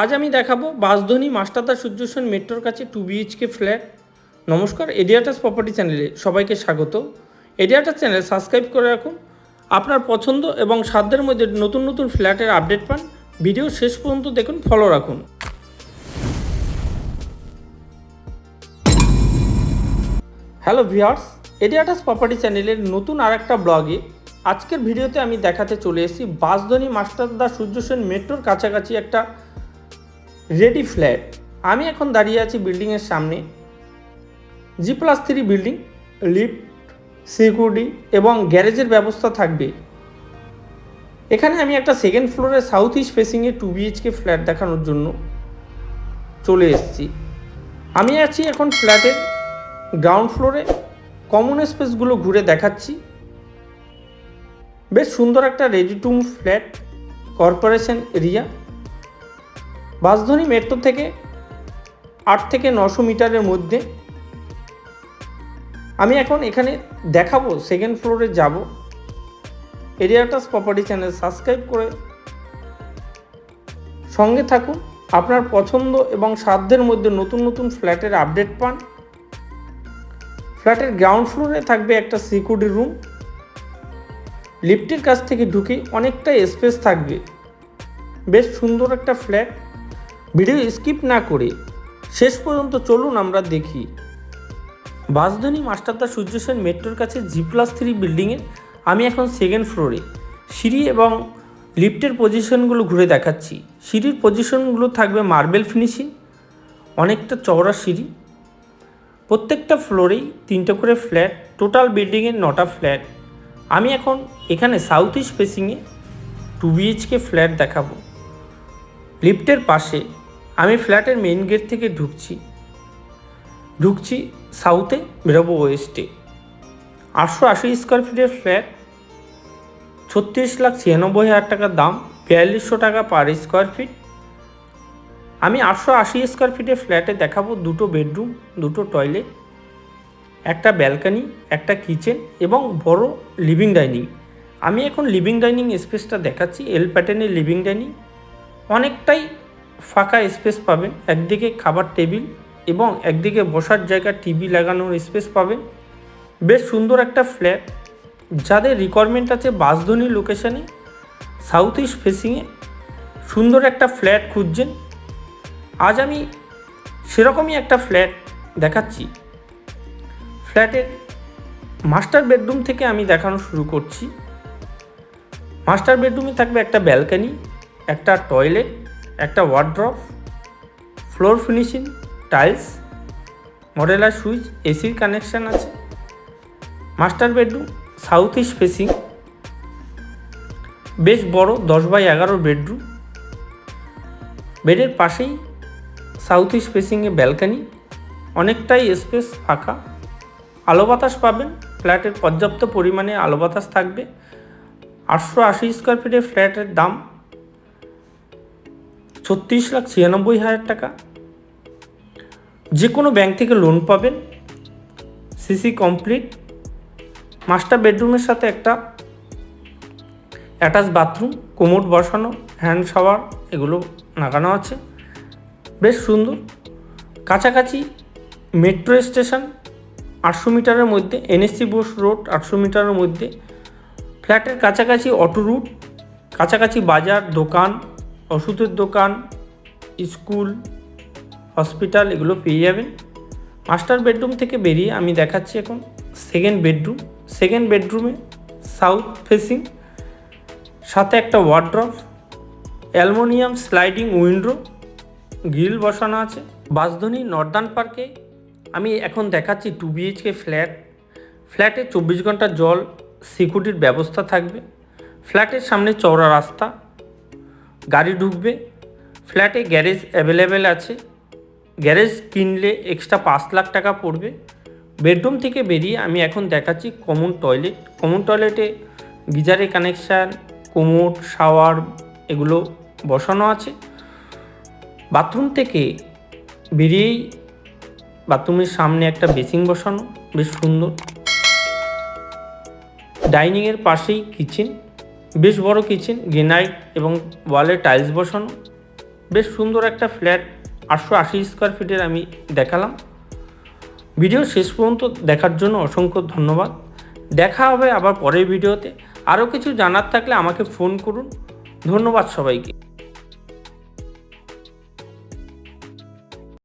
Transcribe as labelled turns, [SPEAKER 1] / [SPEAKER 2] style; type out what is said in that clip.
[SPEAKER 1] আজ আমি দেখাবো বাসধনী মাস্টারদা সূর্যসেন মেট্রোর কাছে টু বিএইচকে ফ্ল্যাট নমস্কার, এডিয়াটাস প্রপার্টি চ্যানেলে সবাইকে স্বাগত। এডিয়াটাস চ্যানেল সাবস্ক্রাইব করে রাখুন। আপনার পছন্দ এবং সাধ্যের মধ্যে নতুন নতুন ফ্ল্যাটের আপডেট পান ভিডিও শেষ পর্যন্ত দেখুন ফলো রাখুন। হ্যালো ভিউয়ার্স এডিয়াটাস প্রপার্টি চ্যানেলের নতুন আর একটা ব্লগে আজকের ভিডিওতে আমি দেখাতে চলে এসেছি বাসধনী মাস্টারদা সূর্যসেন মেট্রোর কাছাকাছি একটা রেডি ফ্ল্যাট আমি এখন দাঁড়িয়ে আছি বিল্ডিংয়ের সামনে। G plus three building lift security এবং গ্যারেজের ব্যবস্থা থাকবে। এখানে আমি একটা সেকেন্ড ফ্লোরে সাউথ ইস্ট ফেসিংয়ে টু বিএইচকে ফ্ল্যাট দেখানোর জন্য চলে এসেছি। আমি আছি এখন ফ্ল্যাটের গ্রাউন্ড ফ্লোরে কমন স্পেসগুলো ঘুরে দেখাচ্ছি। বেশ সুন্দর একটা ready to flat corporation area Bansdroni metro থেকে আট থেকে নশো মিটারের মধ্যে। আমি এখন এখানে দেখাবো সেকেন্ড ফ্লোরে যাব। এরিয়াটাস প্রপার্টি চ্যানেল সাবস্ক্রাইব করে সঙ্গে থাকুন। আপনার পছন্দ এবং সাধ্যের মধ্যে নতুন নতুন ফ্ল্যাটের আপডেট পান। ফ্ল্যাটের গ্রাউন্ড ফ্লোরে থাকবে একটা সিকিউরিটি রুম লিফটের কাছ থেকে ঢুকে অনেকটা স্পেস থাকবে। বেশ সুন্দর একটা ফ্ল্যাট ভিডিও স্কিপ না করে শেষ পর্যন্ত চলুন আমরা দেখি। বাসধনী মাস্টারদা সূর্য সেন মেট্রোর কাছে জি প্লাস থ্রি বিল্ডিংয়ের আমি এখন সেকেন্ড ফ্লোরে সিঁড়ি এবং লিফটের পজিশনগুলো ঘুরে দেখাচ্ছি। সিঁড়ির পজিশনগুলো থাকবে মার্বেল ফিনিশিং অনেকটা চওড়া সিঁড়ি। প্রত্যেকটা ফ্লোরেই তিনটে করে ফ্ল্যাট টোটাল বিল্ডিংয়ের নটা ফ্ল্যাট আমি এখন এখানে সাউথ ইস্ট ফেসিংয়ে টু বিএইচকে ফ্ল্যাট দেখাবো। লিফটের পাশে আমি ফ্ল্যাটের মেইন গেট থেকে ঢুকছি। ঢুকছি সাউথে বেরোবো ওয়েস্টে আটশো আশি স্কোয়ার ফিটের ফ্ল্যাট ছত্রিশ লাখ ছিয়ানব্বই হাজার টাকার দাম, বিয়াল্লিশশো টাকা পার স্কোয়ার ফিট আমি আটশো আশি স্কোয়ার ফিটের ফ্ল্যাটে দেখাবো দুটো বেডরুম দুটো টয়লেট একটা ব্যালকানি একটা কিচেন এবং বড় লিভিং ডাইনিং আমি এখন লিভিং ডাইনিং স্পেসটা দেখাচ্ছি এল প্যাটার্নের লিভিং ডাইনিং অনেকটাই ফাঁকা স্পেস পাবেন একদিকে খাবার টেবিল এবং একদিকে বসার জায়গা টিভি লাগানোর স্পেস পাবেন বেশ সুন্দর একটা ফ্ল্যাট, যাদের রিকোয়ারমেন্ট আছে বাসধনী লোকেশানে সাউথ ইস্ট ফেসিংয়ে সুন্দর একটা ফ্ল্যাট খুঁজছেন। আজ আমি সেরকমই একটা ফ্ল্যাট দেখাচ্ছি। ফ্ল্যাটের মাস্টার বেডরুম থেকে আমি দেখানো শুরু করছি। মাস্টার বেডরুমে থাকবে একটা ব্যালকানি, একটা টয়লেট একটা wardrobe floor finishing tiles modular switch এসির কানেকশান আছে master bedroom south east facing বেশ বড় দশ বাই এগারো বেডরুম বেডের পাশেই সাউথ ইস্ট ফেসিংয়ে ব্যালকানি অনেকটাই স্পেস ফাঁকা, আলো বাতাস পাবেন ফ্ল্যাটের পর্যাপ্ত পরিমাণে আলো বাতাস থাকবে, আটশো আশি স্কোয়ার ফিটের ফ্ল্যাটের দাম ছত্রিশ লাখ ছিয়ানব্বই হাজার টাকা। যে কোনো ব্যাংক থেকে লোন পাবেন। CC complete. মাস্টার বেডরুমের সাথে একটা অ্যাটাচ বাথরুম কোমোড বসানো, হ্যান্ড শাওয়ার, এগুলো লাগানো আছে। বেশ সুন্দর। কাছাকাছি মেট্রো স্টেশন, আটশো মিটারের মধ্যে, এনএসসি বোস রোড, আটশো মিটারের মধ্যে। ফ্ল্যাটের কাছাকাছি অটো রুট, কাছাকাছি বাজার, দোকান ওষুধের দোকান, স্কুল, হসপিটাল, এগুলো পেয়ে যাবেন। মাস্টার বেডরুম থেকে বেরিয়ে আমি দেখাচ্ছি এখন সেকেন্ড বেডরুম সেকেন্ড বেডরুমে সাউথ ফেসিং সাথে একটা wardrobe aluminium sliding window grill বসানো আছে। বাসধনী নর্দার্ন পার্কে আমি এখন দেখাচ্ছি টু বিএইচকে ফ্ল্যাট ফ্ল্যাটে চব্বিশ ঘণ্টা জল সিকিউরিটির ব্যবস্থা থাকবে। ফ্ল্যাটের সামনে চওড়া রাস্তা গাড়ি ঢুকবে, ফ্ল্যাটে গ্যারেজ অ্যাভেলেবেল আছে, গ্যারেজ কিনলে এক্সট্রা পাঁচ লাখ টাকা পড়বে। বেডরুম থেকে বেরিয়ে আমি এখন দেখাচ্ছি কমন টয়লেট কমন টয়লেটে গিজারের কানেকশান কোমোড শাওয়ার এগুলো বসানো আছে। বাথরুম থেকে বেরিয়েই বাথরুমের সামনে একটা বেসিং বসানো, বেশ সুন্দর। ডাইনিংয়ের পাশেই কিচেন বেশ বড় কিচেন গ্রেনাইট এবং ওয়ালে টাইলস বসানো। বেশ সুন্দর একটা ফ্ল্যাট আটশো আশি স্কোয়ার ফিটের আমি দেখালাম। ভিডিও শেষ পর্যন্ত দেখার জন্য অসংখ্য ধন্যবাদ। দেখা হবে আবার পরের ভিডিওতে আরও কিছু জানার থাকলে আমাকে ফোন করুন। ধন্যবাদ সবাইকে।